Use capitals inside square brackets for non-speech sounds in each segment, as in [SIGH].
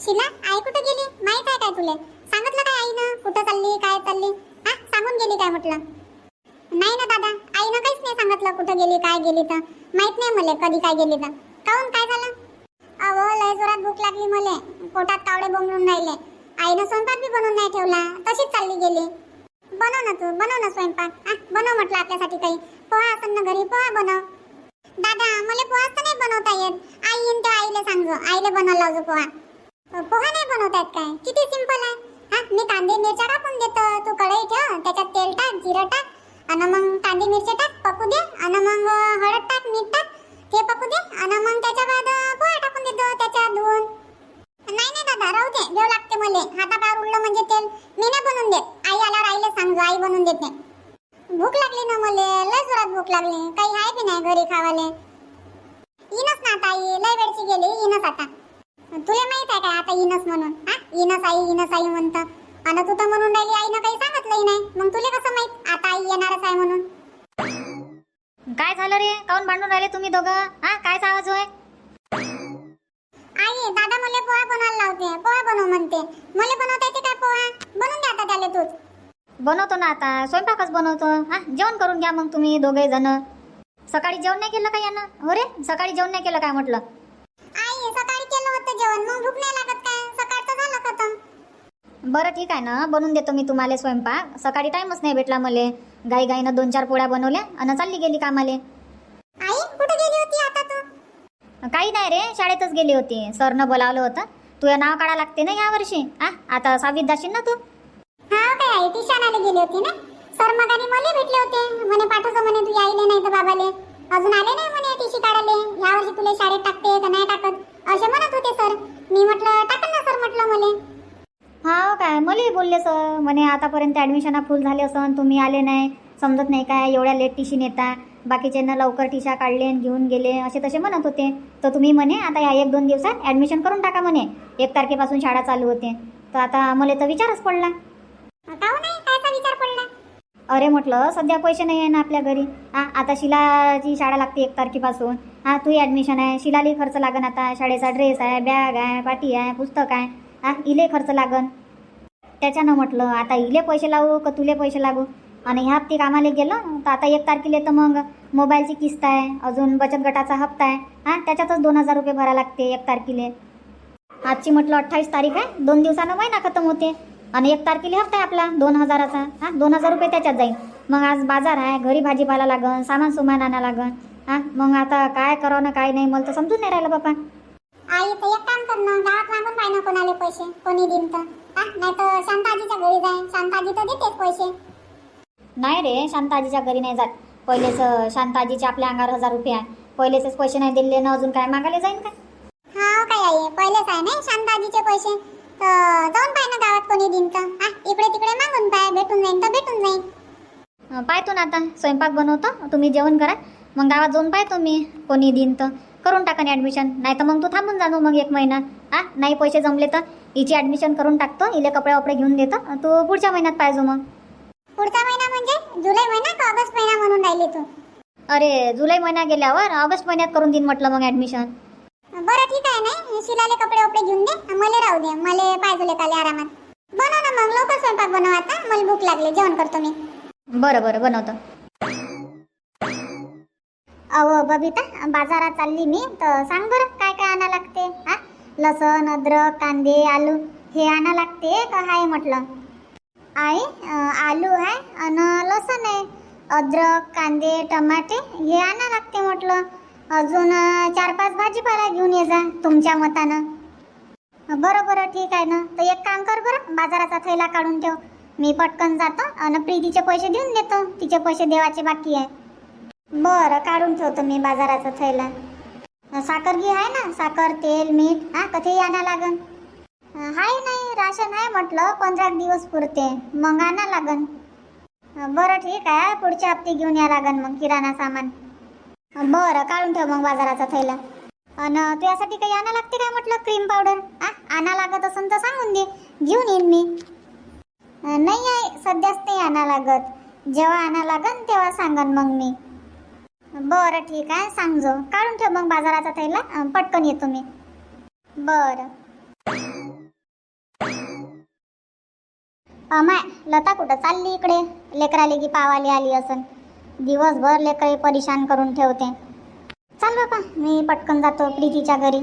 शिला आई कुठं गेली? माहीत आहे काय तुला? सांगितलं काय आईनं? कुठं चालली काय चालली? हा सांगून गेली काय म्हटलं? नाही ना दादा आईनं काहीच नाही सांगितलं कुठं गेली काय गेली तर. माहीत नाही मला कधी काय गेली तर. काहून काय झालं? अहो लय जोरात भूक लागली मले. पोटात कावडे बोंबलून राहिले. आईनं स्वयंपाक बी बनवून नाही ठेवला. तशीच चालली गेली. बनव ना तू बनव ना स्वयंपाक. हा बनव म्हटलं आपल्यासाठी काही. पोहा असं ना घरी पोहा बनव. दादा मला पोहा तर नाही बनवता येत. आई येईन त्या आईला सांगू आईला बनवायला लावजो पोहा. पोहा नाही बनवता काय? किती सिंपल आहे. हा मी कांदे मिरच्या टाकून देतो. तू कढई ठेव त्याच्यात तेल टाक जिरं टाक आणि मग कांदे मिरच्या टाक पकू दे आणि मग हळद टाक मीठ टाक ते पकू दे आणि मग त्याच्या बाद पोहा टाकून देतो त्याच्यात धुवून. नाही नाही दादा राहू दे देव लागते मला. हातापार उडलं म्हणजे तेल मी नाही बनवून देत. आई आल्यावर आईला सांगू आई बनवून देते. भूक लागली ना मला? लय जोरात भूक लागली. काही आहे बी नाही घरी खावाले? इनस ना आता आई लय वेळची गेली इनस आता. तुला माहीत आहे काय आता इनस म्हणून? हा? इनस आई इनस आई म्हणतं. आणि तू तर म्हणून राहिली आईनं काही सांगितलंही नाही. मग तुला कसं माहीत? आता आई येणारच आहे म्हणून. काय झालं रे? काऊन भांडून राहिले तुम्ही दोघं? हा? काय आवाज होय आई दादा मला पोहा बनवायला लावते. पोहा बनव म्हणते. मला बनवता येते काय पोहा बनवून द्या आता त्याला तूच. बनवतो ना आता. स्वयंपाकच बनवतो. हा? जेवण करून घ्या मग तुम्ही दोघे जण सकाळी जेवण नाही केलं का यानं? हो रे? सकाळी जेवण नाही केलं काय म्हटलं? होतं जेवण. मग भूक नाही लागत काय? सकाळचं झालं खतम. बरं ठीक आहे ना. बनवून देतो मी तुम्हाला स्वयंपाक. सकाळी टाइमच नाही भेटला मले. गाई गाईनं दोन चार पोळ्या बनवल्या आणि चालली गेली कामाले. आई कुठे गेली होती आता तू? काही नाही रे शाळेतच गेली होती. सरनं बोलावलं होतं. तुझं नाव काढा लागते ना यावर्षी हा आता सहावीत जाशील ना तू? हा काय आई ती शाळेला गेली होती ना? सर मगाने मला भेटले होते. म्हणे पाठवतो म्हणे तू यायले नाही तर बाबाले. अजून आले नाही टीशी काढाले. यावर्षी तुला शाळेत टाकते का नाही टाकत? असे म्हणत होते सर. मी म्हटलं टाकन ना सर म्हटलं मले. हा काय? मलाही बोलले सर. म्हणे आतापर्यंत ॲडमिशना फुल झाले असन. तुम्ही आले नाही. समजत नाही काय. एवढ्या लेट टिशीन येता बाकीच्यांना लवकर टिशा काढले आणि घेऊन गेले. असे तसे म्हणत होते. तर तुम्ही म्हणे आता या एक दोन दिवसात ॲडमिशन करून टाका म्हणे. एक तारखेपासून शाळा चालू होते. तर आता मला तर विचारच पडला काहून नाही कायचा विचार पडला अरे म्हटलं सध्या पैसे नाही आहे ना आपल्या घरी. हा आता शिलाची शाळा लागते एक तारखेपासून. हा तू ॲडमिशन आहे. शिलाली खर्च लागन आता. शाळेचा ड्रेस आहे बॅग आहे पाटी आहे पुस्तक आहे. हा इले खर्च लागन. त्याच्यानं म्हटलं आता इले पैसे लावू का तुले पैसे लागू? आणि ह्या हप्ते कामाला गेलं तर आता एक तारखेला तर मग मोबाईलची किस्त आहे अजून बचत गटाचा हप्ता आहे. हा त्याच्यातच दोन हजार रुपये भरा लागते एक तारखेला. आजची म्हटलं अठ्ठावीस तारीख आहे. दोन दिवसानं महिना खतम होते. आणि एक तारखेला हप्ता आहे आपला दोन हजाराचा. हा दोन हजार रुपये त्याच्यात जाईल. मग आज बाजार आहे घरी भाजीपाला लागन सामान सुमान आणा लागन. हा मग आता काय करावं ना काय नाही मला तर समजून नाही राहिलं बापा. आई तर एक काम कर ना गावात मागून पाय ना कोणाले पैसे कोणी दिन तर हा नाही तर शांताजीच्या घरी जाय शांताजी तर देतेच पैसे. नाही रे शांताजीच्या घरी नाही जात. पहिलेच शांताजीचे आपल्या अंगावर हजार रुपये आहे. पहिलेच पैसे नाही दिले ना अजून काय मागायला जाईन काय हा काय आई पहिलेच आहे ना शांताजीचे पैसे. तर जाऊन पाय ना गावात कोणी दिन तर हा इकडे तिकडे मागून पाय भेटून जाईन तर भेटून जाईन. पाहतो ना आता स्वयंपाक बनवतो तुम्ही जेवण करा. मग गावात जाऊन पाहतो मी कोणी दिन तर करून टाका ॲडमिशन नाही तर मग तू थांबून जाणू मग एक महिना. हा नाही पैसे जमले तर हिची ॲडमिशन करून टाकतो इले कपडे वपडे घेऊन देतो. तू पुढच्या महिन्यात पाहिजे मग. पुढचा महिना म्हणजे जुलै महिना का ऑगस्ट महिना म्हणून राहिली तू? अरे जुलै महिना गेल्यावर ऑगस्ट महिन्यात करून देईन म्हटलं मग ॲडमिशन बरं ठीक आहे ना शिलाले कपडे वपडे घेऊन दे मला राहू दे मला पाहिजे काले आरामात. बनव ना मग लवकर स्वयंपाक बनव आता मला भूक लागली जेवण करतो मी. बरं बरं बनवतो. अहो बबिता बाजारात चालली मी तर सांग बरं काय काय आणा लागते हा? लसण अद्रक कांदे आलू हे आणा लागते का हाय म्हटलं? आहे अं, आलू आहे आणि लसण आहे अद्रक कांदे टमाटे हे आणा लागते म्हटलं. अजून चार पाच भाजीपाला घेऊन ये जा तुमच्या मतानं. बरं बरं ठीक आहे ना. तर एक काम कर बरं बाजाराचा थैला काढून ठेव. मी पटकन जातो आणि प्रीतीचे पैसे देऊन देतो. तिचे पैसे देवाचे बाकी आहे. बरं काढून ठेवतो मी बाजाराचा थैला. साखर घी आहे ना. साखर तेल मीठ हा कधी आणा लागन? हाय नाही राशन आहे म्हटलं पंधरा दिवस पुरते. मग आणा लागन. बरं ठीक आहे. पुढच्या हप्ते घेऊन या लागन मग किराणा सामान. बरं काढून ठेव मग बाजाराचा थैला. अन तुझ्यासाठी काही आणा लागते काय म्हटलं क्रीम पावडर आ आणा लागत असन तर सांगून दे. घेऊन येईन मी. नाही आहे सध्याच नाही आणा लागत. जेव्हा आणा लागन तेव्हा सांगन मग मी. बरं ठीक आहे सांगजो काढून ठेव मग बाजाराचा थैला. पटकन येतो मी. बरं. माय लता कुठं चालली इकडे? लेकराले की पावाली आली असं दिवसभर लेकरे परेशान करून ठेवते. चाल बाबा मी पटकन जातो प्रीतीच्या घरी.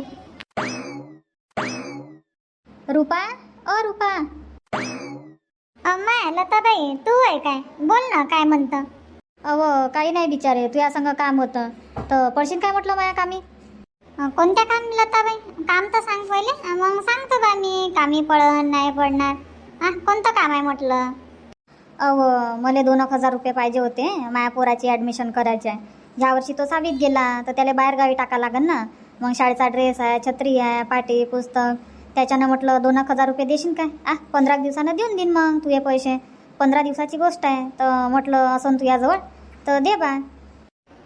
रुपा अ रुपा. अम्माय लताबाई तू आहे काय? बोल ना काय म्हणतं? अव काही नाही बिचारे तुझ्या संग काम होतं. तर पडशील काय म्हटलं माया कामी? कोणत्या काम लताबाई? काम तर सांग पहिले. मग सांगतो बा मी कामी पडन नाही पडणार. हा कोणतं काम आहे म्हटलं? अव मला दोन एक हजार रुपये पाहिजे होते. माया पोराची ॲडमिशन करायची आहे. वर्षी तो सहावीत गेला तर त्याला बाहेरगावी टाका लागेल ना. मग शाळेचा ड्रेस आहे छत्री आहे पाटी पुस्तक. त्याच्यानं म्हटलं दोन एक हजार रुपये देशील काय? आ पंधरा दिवसानं देऊन देईन मग तुझे पैसे. पंधरा दिवसाची गोष्ट आहे. तर म्हटलं असं तुझ्याजवळ तर दे बा.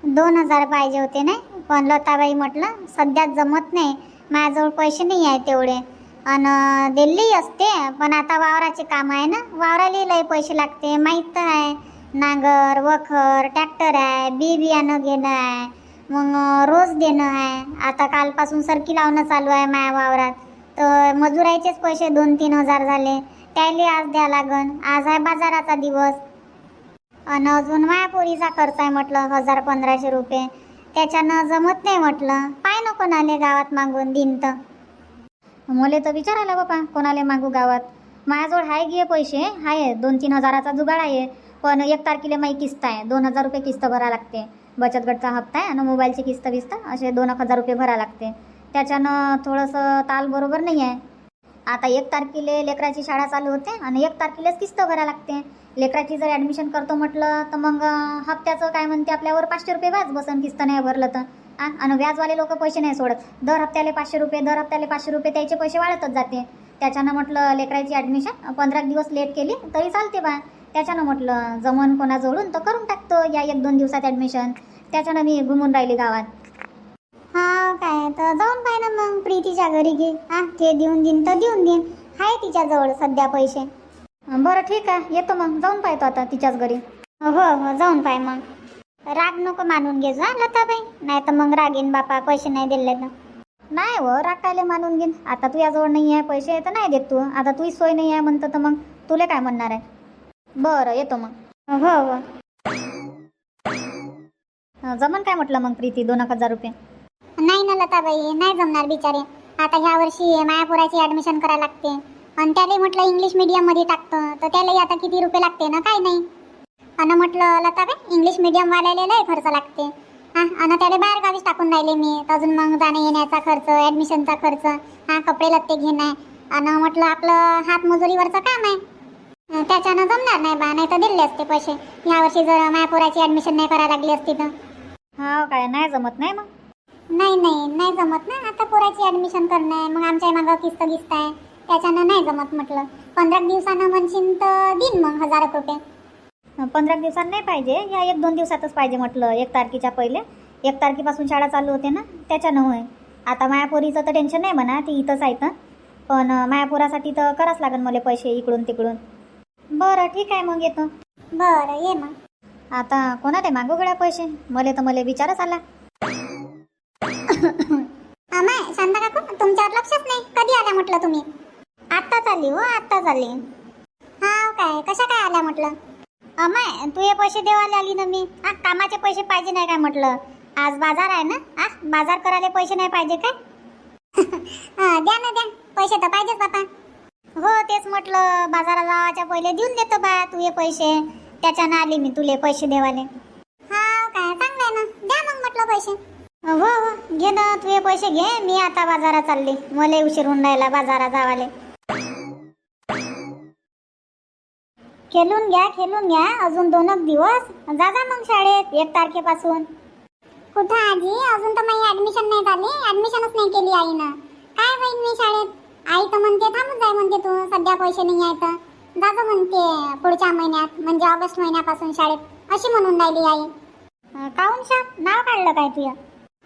दोन हजार पाहिजे होते नाही? पण लताबाई म्हटलं सध्या जमत नाही. माझ्याजवळ पैसे नाही आहे तेवढे. आणि दिल्ली असते पण आता वावराचे काम आहे ना? वावराला लय पैसे लागते माहीत तर आहे. नांगर वखर ट्रॅक्टर आहे बी बियाणं घेणं आहे. मग रोज देणं आहे. आता कालपासून सरकी लावणं चालू आहे माया वावरात. तर मजुरायचेच पैसे दोन तीन हजार झाले. त्याले आज द्या लागन. आज आहे बाजाराचा दिवस. आणि अजून मायापोरीचा खर्च आहे म्हटलं हजार पंधराशे रुपये. त्याच्यानं जमत नाही म्हटलं. पाय नको नाले गावात मागून दिन तर. मले तर विचारायला बापा कोणाला मागू गावात. माझ्याजवळ हाय घे पैसे आहे दोन तीन हजाराचा जुगाड आहे. पण एक तारखेला माझी किस्त आहे दोन हजार रुपये किस्त भरा लागते. बचत गटचा हप्ता आहे आणि मोबाईलची किस्त बिस्त असे दोन एक हजार रुपये भरा लागते. त्याच्यानं थोडंसं ताल बरोबर नाही आहे. आता एक तारखेला लेकराची शाळा चालू होते आणि एक तारखेलाच किस्त भरा लागते. लेकराची जर ॲडमिशन करतो म्हटलं तर मग हप्त्याचं काय म्हणते आपल्यावर पाचशे रुपये व्याज बसन किस्त नाही भरलं तर. आ, आणि व्याजवाले लोक पैसे नाही सोडत. दर हप्त्याला पाचशे रुपये दर हप्त्याला पाचशे रुपये त्याचे पैसे वाढतच जाते. त्याच्यानं म्हटलं लेकराची ॲडमिशन पंधरा दिवस लेट केली तरी चालते बा. त्याच्यानं म्हटलं जमन कोणाजवळून तर करून टाकतो या एक दोन दिवसात ॲडमिशन त्याच्यानं मी घुमून राहिली गावात. हा काय तर जाऊन पाय ना मग प्रीतीच्या घरी घे. हा ते देऊन देईन तर देऊन देईन. आहे तिच्याजवळ सध्या पैसे. बरं ठीक आहे येतो मग. जाऊन पाहतो आता तिच्याच घरी. हो हो जाऊन पाय मग. राग नको मानून घे जा लताबाई. नाही तर मग रागीन बापा पैसे नाही दिले तर. नाही व राखायला मानून घेईन आता तुझ्याजवळ नाही आहे पैसे तर नाही देत तू. आता तुझी सोय नाही आहे म्हणतं तर मग तुला काय म्हणणार आहे? बरं येतो मग. हो हो. जमन काय म्हटलं मग प्रीती दोन एक हजार रुपये? नाही ना लताबाई नाही जमणार बिचारे. आता ह्या वर्षी मायापुराची ऍडमिशन करायला लागते. आणि त्याला म्हटलं इंग्लिश मीडियममध्ये टाकतं. तर त्यालाही आता किती रुपये लागते ना काय नाही. आणि म्हटलं लताबाई इंग्लिश मीडियम वाल्याला लय खर्च लागते. हा आणि त्याला बाहेर गावीच टाकून राहिले मी. अजून मग जाण्या येण्याचा खर्च ऍडमिशनचा खर्च हा कपडे लत्ते घेणं आहे. आणि म्हटलं आपलं हातमजुरीवरचं काम आहे. त्याच्यानं जमणार नाही बा नाही तर दिले असते पैसे. ह्या वर्षी जर मायापुराची ऍडमिशन नाही करायला लागली असती तर. हा काय नाही जमत नाही मग? नाही नाही नाही जमत ना. आता पोराची ऍडमिशन करणं आहे मग आमच्या मागं किस्त गिस्त आहे. त्याच्यानं नाही जमत म्हटलं. पंधरा दिवसानं म्हणशील तर देईन मग हजार रुपये. पंधरा दिवसात नाही पाहिजे. या एक दोन दिवसातच पाहिजे म्हटलं. एक तारखेच्या पहिले. एक तारखेपासून शाळा चालू होते ना त्याच्यानं होय. आता मायापोरीचं तर टेन्शन नाही म्हणा ती इथंच आहे तर पण मायापोरासाठी तर करावंच लागेल मला पैसे इकडून तिकडून. बरं ठीक आहे मग येतो. बरं ये मग. आता कोणा ते मागू गड्या पैसे? मला तर मला विचारच आला. [COUGHS] अमाय शांता काकू तुमच्यावर लक्षच नाही. कधी आल्या म्हटलं तुम्ही? आत्ताच आली हो आत्ताच आली. हा काय कशा काय आल्या म्हटलं? अमाय तू हे पैसे देवाले आली ना मी. हा कामाचे पैसे पाहिजे नाही काय म्हटलं? आज बाजार आहे ना? हा बाजार करायला पैसे नाही पाहिजे काय? [LAUGHS] द्या ना द्या. पैसे तर पाहिजेच बापा. हो तेच म्हटलं. बाजारात जावाच्या पहिले देऊन देतो बा तू हे पैसे. त्याच्यानं आली मी तुले पैसे देवाले. हो हा काय चांगलं आहे ना. द्या मग म्हटलं पैसे. हो हो. घे ना तू हे पैसे घे. मी आता बाजारात चालली. मला उशीर होऊन राहिला बाजारात जावाले. खेळून घ्या खेळून घ्या. अजून दोन एक दिवस. जा जा मग शाळेत एक तारखेपासून. कुठं आजी? अजून तर माझी ऍडमिशन नाही झाली. ऍडमिशनच नाही केली आईनं. काय होईल मी शाळेत? आई तर म्हणते थांबून जाय म्हणते तू. सध्या पैसे नाही आहे तर जा जा म्हणते पुढच्या महिन्यात म्हणजे ऑगस्ट महिन्यापासून शाळेत. अशी म्हणून राहिली आई. अं, काहून शाप? नाव काढलं काय तुझं?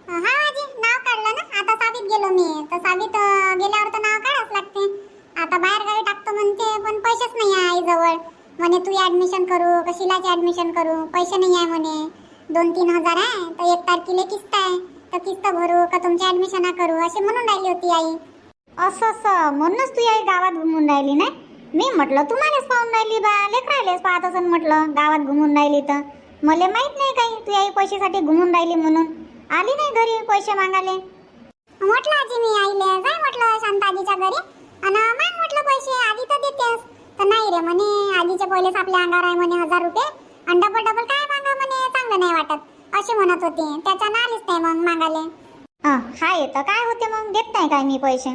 हा आजी नाव काढलं ना. आता सावीत गेलो मी. तर सावीत गेल्यावर तर नाव काढावंच लागते. आता बाहेर गावी टाकतो म्हणते पण पैसेच नाही आहे आईजवळ. म्हणे तू ऍडमिशन करू का शिलाचे ऍडमिशन करू? पैसे नाही आहे म्हणे. दोन तीन हजार आहे तर एक तारखेला किस्त आहे. तर किस्त भरू का तुमच्या ऍडमिशन करू? अशी म्हणून राहिली होती आई. असं असं. म्हणूनच तू आई गावात घुमून राहिली ना मी म्हटलं तुम्हालाच पाहून राहिली बा. लेकरायलेच पाहत असं म्हटलं गावात घुमून राहिली तर. मला माहीत नाही काही तू आई पैशासाठी घुमून राहिली म्हणून. आली नाही घरी पैसे मागाले म्हटलं आजी मी आईले. जाय म्हटलं शांताजीच्या घरी. आणि माग म्हटलं पैसे. आधी तर नाही रे म्हणे आजीचे पहिलेच आपल्या अंगावर आहे म्हणे हजार रुपये. आणि डबल डबल काय मागा म्हणे चांगलं नाही वाटत. अशी म्हणत होती. त्याच्यानं आलीच नाही मग मागाले हं, येतं काय होते मग? देत नाही काय मी पैसे?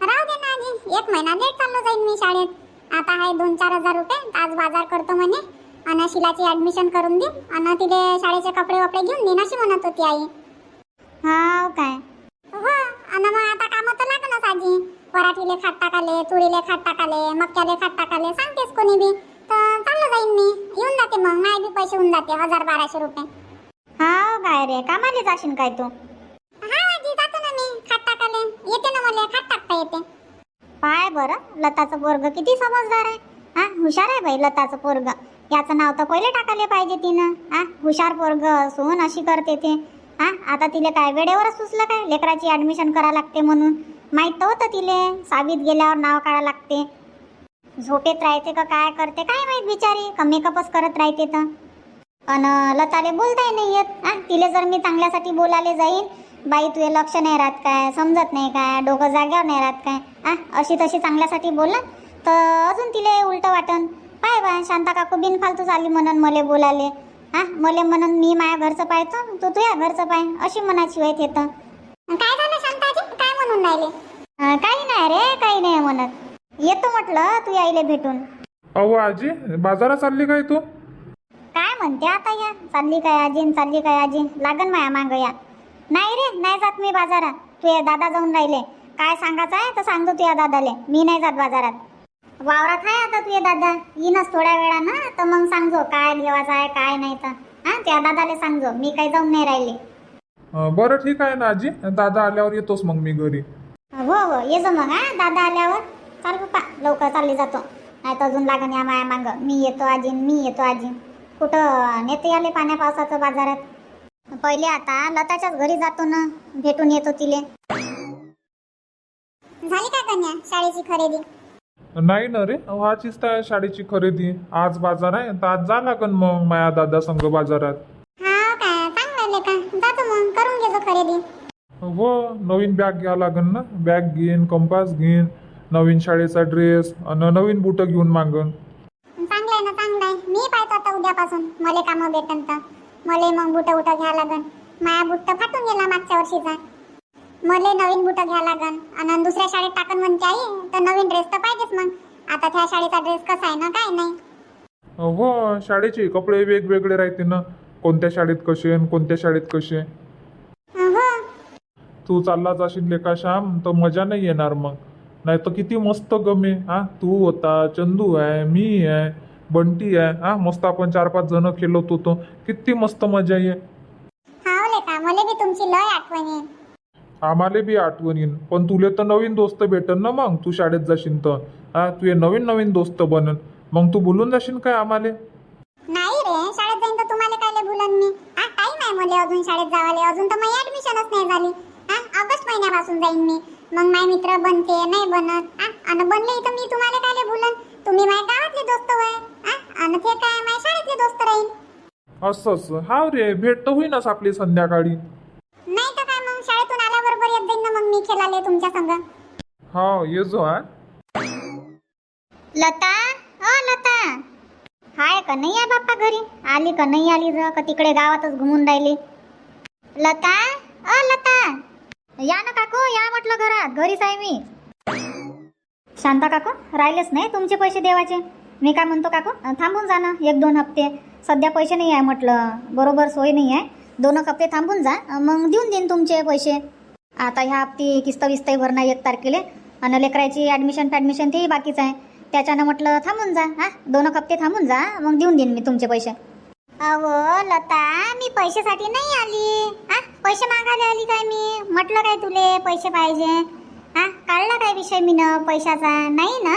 राहू दे ना आजी एक महिना लेट चाललो जाईन मी शाळेत. आता आहे दोन चार हजार रुपये. आज बाजार करतो म्हणे. आणि शिलाची ऍडमिशन करून देईन आणि तिथे शाळेचे कपडे वपडे घेऊन देईन अशी म्हणत होती आई. हा काय? हो. आणि मग आता कामं तर लागणच आजी पराठीले खात टाकाले तुरीले खात टाकाले मक्याले खात टाकाले सांगतेस कोणी बी? तर चाललं जाईन मी. येऊन जाते मग. माय बी पैसे होऊन जाते. हजार बाराशे रुपये. हा काय रे? कामाला जाशील काय तू? हा आजी जातो ना मी. खात टाकाले. येते ना मला. खात टाकता येते. पाय बरं. लताचं पोरग किती समजदार आहे. हा हुशार आहे बाई लताचं पोरग. याचं नाव तर पहिले टाकायला पाहिजे तिनं. हा हुशार पोरग असून अशी करते ते. हा आता तिला काय वेळेवरच सुचलं काय? लेकराची ऍडमिशन करा लागते म्हणून. माहीत तर होतं तिले. सावीत गेल्यावर नाव काढा लागते. झोपेत राहते का काय करते काय माहीत बिचारी. का मेकअपच करत राहते तर. अन लताले बोलताही नाही येत. हा तिले जर मी चांगल्यासाठी बोलायला जाईन बाई तुझे लक्ष नाही राहत काय समजत नाही काय डोकं जाग्यावर नाही राहत काय. आ अशी तशी चांगल्यासाठी बोला तर अजून तिले उलट वाटन. पाय बा शांता काकू बिनफालतू झाली म्हणून मले बोलाले हा मले म्हणून मी माया घरचं पाहतो तू तुझ्या घरचं पाय अशी मनाची वेळ येतं राहिले. काही नाही रे काही नाही म्हणत. येतो म्हटलं तू आईले भेटून. अहो आजी बाजारात चालली काय तू? काय म्हणते आता या? चालली काय आजी चालली काय आजी? लागन माया मांग या. नाही रे नाही जात मी बाजारात. तू या दादा जाऊन राहिले. काय सांगायचं आहे तर सांगतो तू या दादाले. मी नाही जात बाजारात. वावरात आहे आता तू ये दादा. येईनच थोड्या वेळानं तर मग सांगजो काय घेवायचं आहे काय नाही तर. हा त्या दादाले सांगजो. मी काही जाऊन नाही राहिले. बरं ठीक आहे ना आजी. दादा आल्यावर येतोच मग मी घरी. हो हो ये जो मग हा दादा आल्यावर. चाल पप्पा लवकर चालली जातो. नाही तर अजून लागन या माया मांग. मी येतो आजी मी येतो आजी. कुठं नेते आले पाण्या पावसाचं बाजारात? पहिले आता लताच्याच घरी जातो ना. भेटून येतो तिले. झाली का कन्या शाळेची खरेदी? नाही ना रे. व्हाचीच तर शाळेची खरेदी. आज बाजार आहे तर आज जा लागन मग माया दादा संघ बाजारात. हा काय चांगलं का? जातो मग करून घेतो खरेदी. हो नवीन बॅग घ्या लागन ना? बॅग घेईन कंपास घेईन नवीन शाळेचा ड्रेस आणि नवीन बुटं घेऊन मागन. चांगलं आहे ना चांगलं आहे. मी पाहतो आता उद्यापासून. मले कामं भेटन तर. मले मग बुट उट घ्या लागन. माया बुट तर फाटून गेला मागच्या वर्षीचा. मले नवीन बुट घ्या लागन. आणि दुसऱ्या शाळेत टाकन म्हणते आई तर नवीन ड्रेस तर पाहिजेच मग. आता त्या शाळेचा ड्रेस कसा आहे ना काय नाही. हो शाळेचे कपडे वेगवेगळे राहते ना. कोणत्या शाळेत कसे आणि कोणत्या शाळेत कसे? हो तू चालला जाशील लेका श्याम? तर मजा नाही येणार मग. नाही तर किती मस्त गमे हा? तू होता चंदू आहे मी आहे बंटी आहे हा? मस्त आपण चार पाच जण खेळत होतो किती मस्त मजा ये मले बी तुमची लय आठवण येईल आम्हाला बी आठवण येईन. पण तुले तर नवीन दोस्त भेटन ना मग? तू शाळेत जाशील तर. हा? तुझे नवीन नवीन दोस्त बनन. मग तू बोलून जाशील काय आम्हाला? नाही रे शाळेत जाईन तर तुम्हाला काय बोलन मी? हा टाइम आहे मला अजून शाळेत जावाले. अजून तर माझी ऍडमिशनच नाही झाली. महिन्यापासून जाईन मी. मग माझे मित्र बनते नाही बनत. आणि बनले तर मी तुम्हाला काय बोलन तुम्ही माझ्या गावातले दोस्त वय हा आणि ते काय माझ्या शाळेतले दोस्त राहील असंच हा रे भेट तर होईनच आपली संध्याकाळी. नाही तर काय मग? शाळेतून आल्याबरोबर येत जाईन ना मग मी खेळाले तुमच्या संग. हा ये जो हा. लता? अ लता. हाय का? नाही आहे बाप्पा घरी? आली का? नाही आली र का? तिकडे गावातच घुमून राहिली. लता? अ लता. या ना काकू या म्हटलं घरात. घरीच आहे मी. शांता काकू राहिलेच नाही तुमचे पैसे देवाचे. मी काय म्हणतो काकू थांबून जा ना एक दोन हप्ते. सध्या पैसे नाही आहे म्हटलं. बरोबर सोय नाही आहे. दोन हप्ते थांबून जा मग देऊन देईन तुमचे पैसे. आता ह्या हप्ती किस्त विस्त भरणं एक तारखेला. आणि लेकराची ॲडमिशन फॅडमिशन तेही बाकीच आहे. त्याच्यानं म्हटलं थांबून जा हा? दोन हप्ते थांबून जा मग देऊन देईन मी तुमचे पैसे. अहो लता मी पैशासाठी नाही आली. पैसे मागायला आली काय मी? म्हटलं काय तुले पैसे पाहिजे. हा काढला काय विषय मी न पैशाचा? नाही ना?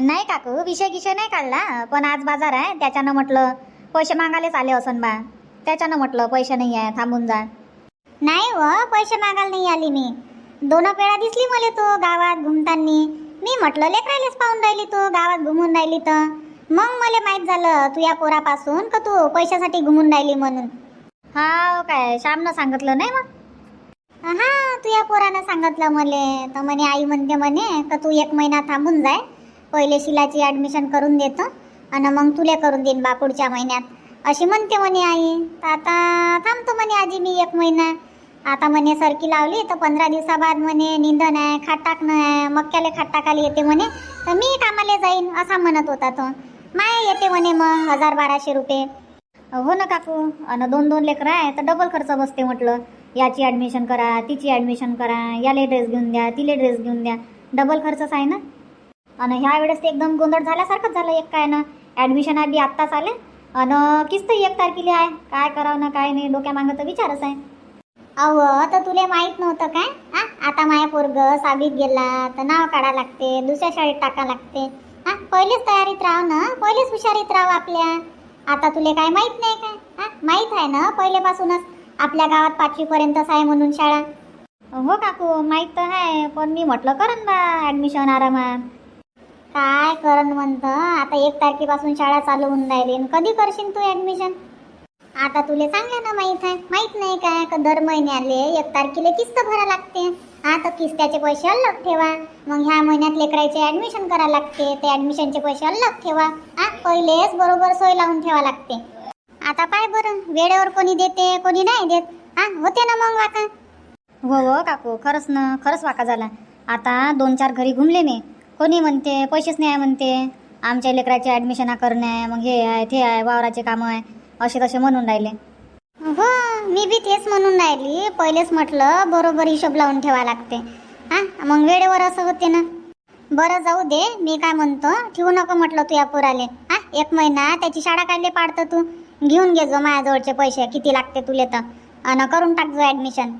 नाही काकू विषय गिषय नाही काढला. पण आज बाजार आहे त्याच्यानं म्हटलं पैसे मागायलाच आले असन बा. त्याच्यानं म्हटलं पैसे नाही आहे थांबून जा. नाही व पैसे मागायला नाही आली मी. दोन वेळा दिसली मला तो गावात घुमताना. मी म्हटलं लेकरालेच पाहून राहिली तू गावात घुमून राहिली तर. मग मला माहीत झालं तू या पोरापासून का तू पैशासाठी घुमून राहिली म्हणून? हा काय श्यामनं सांगितलं नाही मग? हा तू या पोरानं सांगितलं मले. तर म्हणे आई म्हणते म्हणे का तू एक महिना थांबून जाय. पहिले शिलाची ॲडमिशन करून देतो आणि मग तुले करून देईन बा पुढच्या महिन्यात. अशी म्हणते म्हणे आई. तर आता थांबतो म्हणे आजी मी एक महिना. आता म्हणे सरकी लावली तर पंधरा दिवसाबाद म्हणे निंदन आहे खाट टाकणं आहे मक्क्याला खाट टाकायला येते म्हणे. तर मी कामाला जाईन असा म्हणत होता तो. माय येते म्हणे मग हजार बाराशे रुपये. हो ना काकू. आणि दोन दोन लेकरं आहे तर डबल खर्च बसते म्हटलं. याची ॲडमिशन करा तिची ॲडमिशन करा याले ड्रेस घेऊन द्या तिले ड्रेस घेऊन द्या. डबल खर्चच आहे ना? आणि ह्या वेळेस ते एकदम गोंधळ झाल्यासारखंच झालं एक काय ना. ॲडमिशन आधी आत्ताच आले. आणि किस्त एक तारखेला आहे. काय करावं ना काय नाही डोक्या मागं तर विचारच आहे. अव तर तुले माहीत नव्हतं काय? हा? आता माया पोरग साबीत गेला तर नाव काढा लागते दुसऱ्या शाळेत टाका लागते. हा? पहिलेच तयारीत राहा ना. पहिलेच हुशारीत राहा आपल्या. आता तुले काय माहीत नाही काय हा? आहे ना पहिलेपासूनच आपल्या गावात पाचवीपर्यंतच आहे म्हणून शाळा. हो काकू माहीत तर आहे पण मी म्हटलं करन बा ॲडमिशन आरामात. काय करण म्हणतं? आता एक तारखेपासून शाळा चालू होऊन राहिली. कधी करशील तू ॲडमिशन आता तुले चांगलं ना माहीत आहे? माहीत नाही काय का दर महिन्याले एक तारखेला किस्त भरा लागते. हा तर किस्त्याचे पैसे अलग ठेवा. मग ह्या महिन्यात लेकरायचे ऍडमिशन करा लागते. ते ऍडमिशनचे पैसे अलग ठेवा. हा पहिलेच बरोबर सोय लावून ठेवा लागते. आता पाय बरं वेळेवर कोणी देते कोणी नाही देत. हा होते ना मग वाका? हो हो काकू खरंच ना खरंच वाका झाला. आता दोन चार घरी घुमले मी. कोणी म्हणते पैसेच नाही आहे म्हणते. आमच्या लेकराचे ॲडमिशन करणे आहे मग हे आहे ते आहे वावराचे कामं आहे. असे तसे म्हणून राहिले. हो मी बी तेच म्हणून राहिली. पहिलेच म्हटलं बरोबर हिशोब लावून ठेवा लागते. हा मग वेळेवर असं होते ना. बरं जाऊ दे मी काय म्हणतो ठेवू नको म्हटलं तू या पोराले. हा एक महिना त्याची शाळा काढले पाडतं तू. घेऊन घे जो माझ्याजवळचे पैसे किती लागते तुले तर. आणि करून टाक जो ऍडमिशन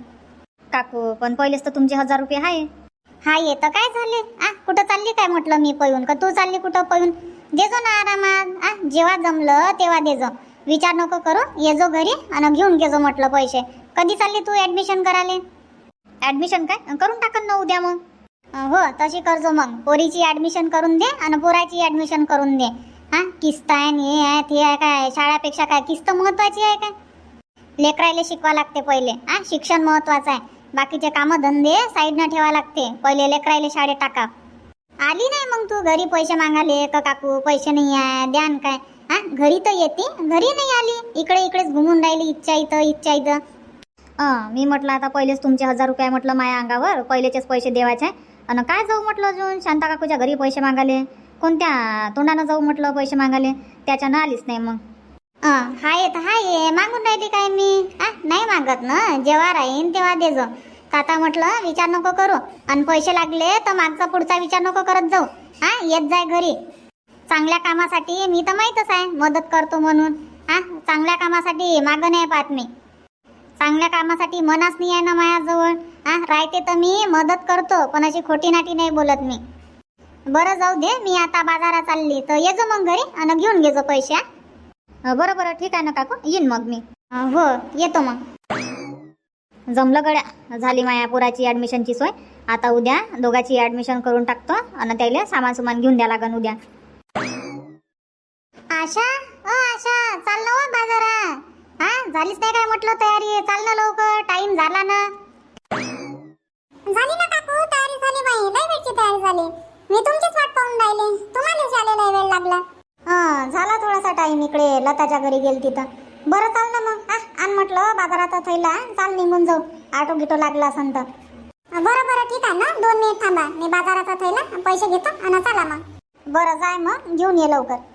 काकू पण पहिलेच तर तुमचे हजार रुपये आहे हा येतं काय झाले? आ कुठं चालली काय म्हटलं मी पळून? का तू चालली कुठं पळून? देजो ना आरामात. आ जेव्हा जमलं तेव्हा देजो विचार नको करू. ये जो घरी आणि घेऊन घे जो म्हटलं पैसे. कधी चालली तू ऍडमिशन करायला? ॲडमिशन काय? करून टाकन ना उद्या मग. हो तशी करजो मग. पोरीची ऍडमिशन करून दे आणि पोराची ऍडमिशन करून दे. हा किस्त आहे हे आहे ते आहे काय शाळापेक्षा काय? किस्त महत्वाची आहे काय? लेकरायले शिकवा लागते पहिले. हा शिक्षण महत्वाचं आहे. बाकीचे कामं धंदे साईडनं ठेवा लागते. पहिले लेकरायले शाळेत टाका. आली नाही मग तू घरी? पैसे मागाले का काकू? पैसे नाही आहे द्यान काय? हा घरी तर येते. घरी नाही आली. इकडे इकडेच घुमून राहिली. इच्छा इथं इच्छा इथं. मी म्हटलं आता पहिलेच तुमचे हजार रुपये म्हटलं माझ्या अंगावर. पहिलेचेच पैसे देवायचे आहे आणि काय जाऊ म्हटलं अजून? शांता काकूच्या घरी पैसे मागाले. कोणत्या तोंडानं जाऊ म्हटलं पैसे मागाले? त्याच्यानं आलीच नाही मग. हाय तर हाय मागून राहिली काय मी? आ नाही मागत ना. जेव्हा राहीन तेव्हा दे जाऊ आता म्हटलं विचार नको करू. आणि पैसे लागले तर मागचा पुढचा विचार नको करत जाऊ. हा येत जाय घरी. चांगल्या कामासाठी मी तर माहीतच आहे मदत करतो म्हणून. हा चांगल्या कामासाठी मागं नाही पाहत मी. चांगल्या कामासाठी मनास नाही आहे ना माझ्याजवळ. हा राहते तर मी मदत करतो पण अशी खोटी नाटी नाही बोलत मी. बरं जाऊ दे मी आता बाजारात चालली. तर ये जो मग घरी आणि घेऊन घे जो पैसे बरं बरं ठीक आहे ना काकू. येईन मग मी. हो येतो मग. जमलं गड्या झाली माया पुराची ॲडमिशनची सोय. आता उद्या दोघाची ॲडमिशन करून टाकतो आणि त्याला सामान सुमान घेऊन द्या लागन उद्या आशा ओ आशा चाल ना हो बाजारात हा झालीच नाही काय म्हटलं तयारी? चाल ना लवकर टाइम झाला ना. झाली ना काकू तयारी झाली बाई लय वेळची तयारी झाली. मी तुमचीच वाट पाहून राहिले तुम्हाला झालेला वेळ लागला. हा झाला थोडासा टाइम इकडे लताच्या घरी गेल तिथं बरं चाल ना मग. आण म्हटलं बाजारात थैला. चाल निघून जाऊ. आटो गिटो लागला असन तर. बरं बरं ठीक आहे ना. दोन मिनिट थांबा. मी बाजाराचा थैला पैसे घेतो आणि चला मग. बरं जाय मग. घेऊन ये लवकर.